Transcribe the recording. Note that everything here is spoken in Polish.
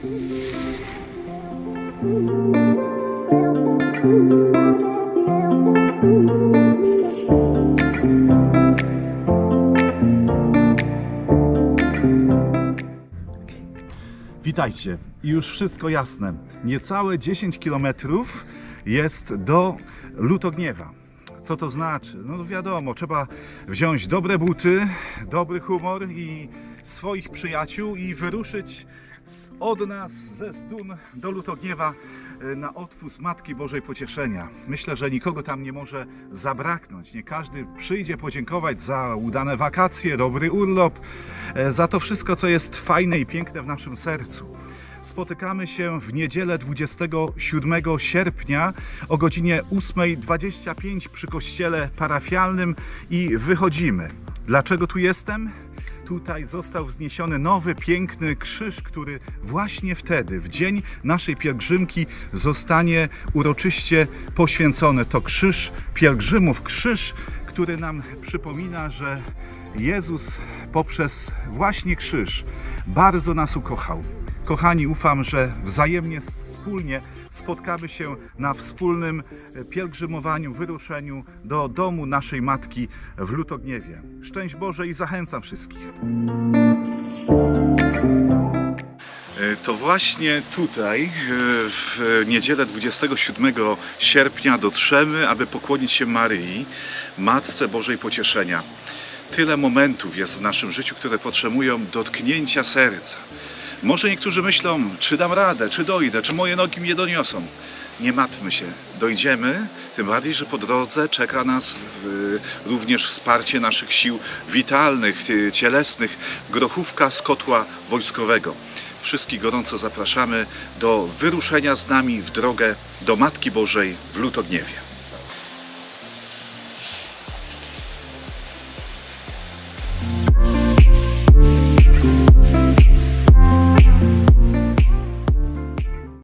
Witajcie. I już wszystko jasne. Niecałe 10 km jest do Lutogniewa. Co to znaczy? No wiadomo, trzeba wziąć dobre buty, dobry humor i swoich przyjaciół i wyruszyć od nas ze Stun do Lutogniewa e, na odpust Matki Bożej Pocieszenia. Myślę, że nikogo tam nie może zabraknąć. Nie każdy przyjdzie podziękować za udane wakacje, dobry urlop, e, za to wszystko, co jest fajne i piękne w naszym sercu. Spotykamy się w niedzielę 27 sierpnia o godzinie 8.25 przy kościele parafialnym i wychodzimy. Dlaczego tu jestem? Tutaj został wzniesiony nowy, piękny krzyż, który właśnie wtedy, w dzień naszej pielgrzymki, zostanie uroczyście poświęcony. To krzyż pielgrzymów, krzyż, który nam przypomina, że Jezus poprzez właśnie krzyż bardzo nas ukochał. Kochani, ufam, że wzajemnie, wspólnie spotkamy się na wspólnym e, pielgrzymowaniu, wyruszeniu do domu naszej Matki w Lutogniewie. Szczęść Boże i zachęcam wszystkich. E, To właśnie tutaj, e, w niedzielę 27 sierpnia, dotrzemy, aby pokłonić się Maryi, Matce Bożej Pocieszenia. Tyle momentów jest w naszym życiu, które potrzebują dotknięcia serca. Może niektórzy myślą, czy dam radę, czy dojdę, czy moje nogi mnie doniosą. Nie martwmy się, dojdziemy, tym bardziej, że po drodze czeka nas y, również wsparcie naszych sił witalnych, y, cielesnych, grochówka z kotła wojskowego. Wszystkich gorąco zapraszamy do wyruszenia z nami w drogę do Matki Bożej w Lutogniewie.